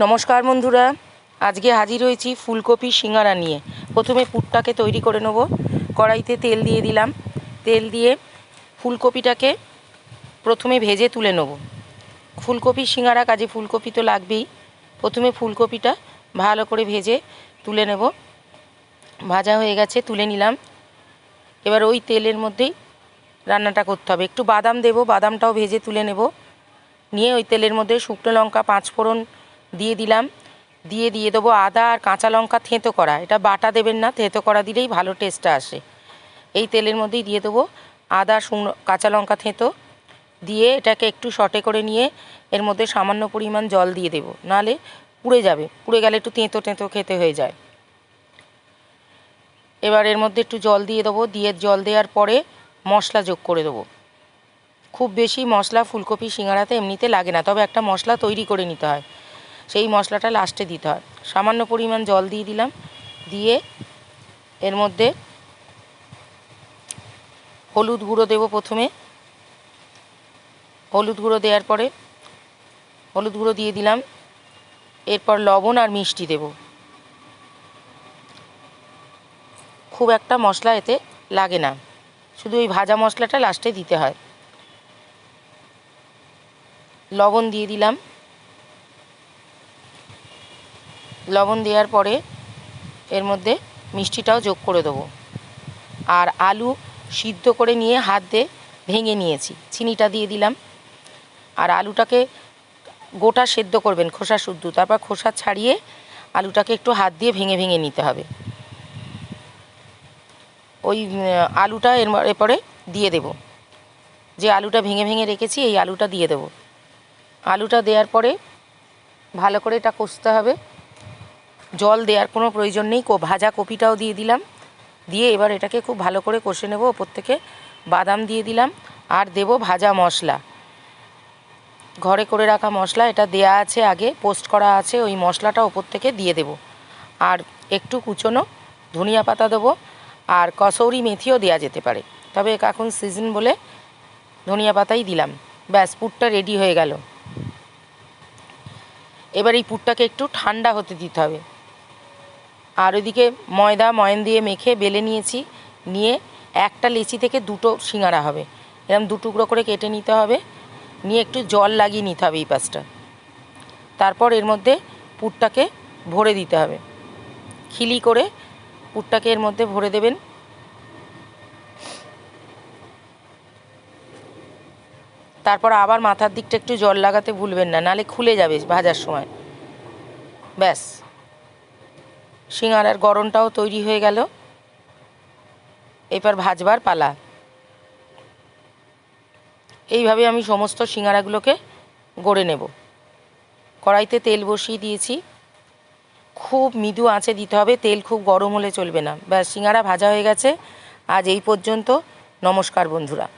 নমস্কার বন্ধুরা, আজকে হাজির হয়েছি ফুলকপি সিঙ্গারা নিয়ে। প্রথমে পুরটাকে তৈরি করে নেব, কড়াইতে তেল দিয়ে দিলাম। তেল দিয়ে ফুলকপিটাকে প্রথমে ভেজে তুলে নেব। ফুলকপি সিঙ্গারা, কাজে ফুলকপি তো লাগবেই। প্রথমে ফুলকপিটা ভালো করে ভেজে তুলে নেব। ভাজা হয়ে গেছে, তুলে নিলাম। এবার ওই তেলের মধ্যেই রান্নাটা করতে হবে। একটু বাদাম দেব, বাদামটাও ভেজে তুলে নেব। নিয়ে ওই তেলের মধ্যে শুকনো লঙ্কা পাঁচ ফোড়ন দিয়ে দিলাম। দিয়ে দিয়ে দেবো আদা আর কাঁচা লঙ্কা থেঁতো করা। এটা বাটা দেবেন না, থেঁতো করা দিলেই ভালো টেস্টটা আসে। এই তেলের মধ্যেই দিয়ে দেবো আদা, শুকনো, কাঁচা লঙ্কা, থেঁতো। দিয়ে এটাকে একটু শটে করে নিয়ে এর মধ্যে সামান্য পরিমাণ জল দিয়ে দেবো। নাহলে পুড়ে যাবে। পুড়ে গেলে একটু তেঁতো তেঁতো খেতে হয়ে যায়। এবার এর মধ্যে একটু জল দিয়ে দেবো। দিয়ে জল দেওয়ার পরে মশলা যোগ করে দেবো। খুব বেশি মশলা, ফুলকপি, সিঙ্গারাতে এমনিতে লাগে না। তবে একটা মশলা তৈরি করে নিতে হয়। সেই মশলাটা লাস্টে দিতে হয়। সামান্য পরিমাণ জল দিয়ে দিলাম। দিয়ে এর মধ্যে হলুদ গুঁড়ো দেবো প্রথমে। হলুদ গুঁড়ো দেওয়ার পরে হলুদ গুঁড়ো দিয়ে দিলাম। এরপর লবণ আর মিষ্টি দেব। খুব একটা মশলা এতে লাগে না। শুধু ওই ভাজা মশলাটা লাস্টে দিতে হয়। লবণ দিয়ে দিলাম। লবণ দেওয়ার পরে এর মধ্যে মিষ্টিটাও যোগ করে দেবো। আর আলু সিদ্ধ করে নিয়ে হাত দিয়ে ভেঙে নিয়েছি। চিনিটা দিয়ে দিলাম। আর আলুটাকে গোটা সেদ্ধ করবেন খোসা শুদ্ধ। তারপর খোসা ছাড়িয়ে আলুটাকে একটু হাত দিয়ে ভেঙে ভেঙে নিতে হবে। ওই আলুটা এর এরপরে দিয়ে দেব। যে আলুটা ভেঙে ভেঙে রেখেছি, এই আলুটা দিয়ে দেবো। আলুটা দেওয়ার পরে ভালো করে এটা কষতে হবে। জল দেওয়ার কোনো প্রয়োজন নেই। ভাজা কপিটাও দিয়ে দিলাম। দিয়ে এবার এটাকে খুব ভালো করে কষে নেব, ওপর থেকে বাদাম দিয়ে দিলাম। আর দেব ভাজা মশলা। ঘরে করে রাখা মশলা, এটা দেয়া আছে আগে, পোস্ট করা আছে, ওই মশলাটা ওপর থেকে দিয়ে দেব। আর একটু কুচনো ধনিয়া পাতা দেবো, আর কসৌরি মেথিও দেওয়া যেতে পারে। তবে এখন সিজন বলে ধনিয়া পাতাই দিলাম। ব্যাস, পুরটা রেডি হয়ে গেল। এবার এই পুরটাকে একটু ঠান্ডা হতে দিতে হবে। আর ওইদিকে ময়দা, ময়ন দিয়ে মেখে বেলে নিয়েছি। নিয়ে একটা লেচি থেকে দুটো সিঙ্গারা হবে। এরকম দু টুকরো করে কেটে নিতে হবে। নিয়ে একটু জল লাগিয়ে নিতে হবে এই পাশটা। তারপর এর মধ্যে পুরটাকে ভরে দিতে হবে। খিলি করে পুরটাকে এর মধ্যে ভরে দেবেন। তারপর আবার মাথার দিকটা একটু জল লাগাতে ভুলবেন না, নালে খুলে যাবে ভাজার সময়। ব্যাস। সিঙ্গারার গরমটাও তৈরি হয়ে গেল। এবার ভাজবার পালা। এইভাবে আমি সমস্ত সিঙ্গারাগুলোকে গড়ে নেব। কড়াইতে তেল বসিয়ে দিয়েছি। খুব মৃদু আঁচে দিতে হবে, তেল খুব গরম হলে চলবে না। ব্যাস, সিঙ্গারা ভাজা হয়ে গেছে। আজ এই পর্যন্ত। নমস্কার, বন্ধুরা।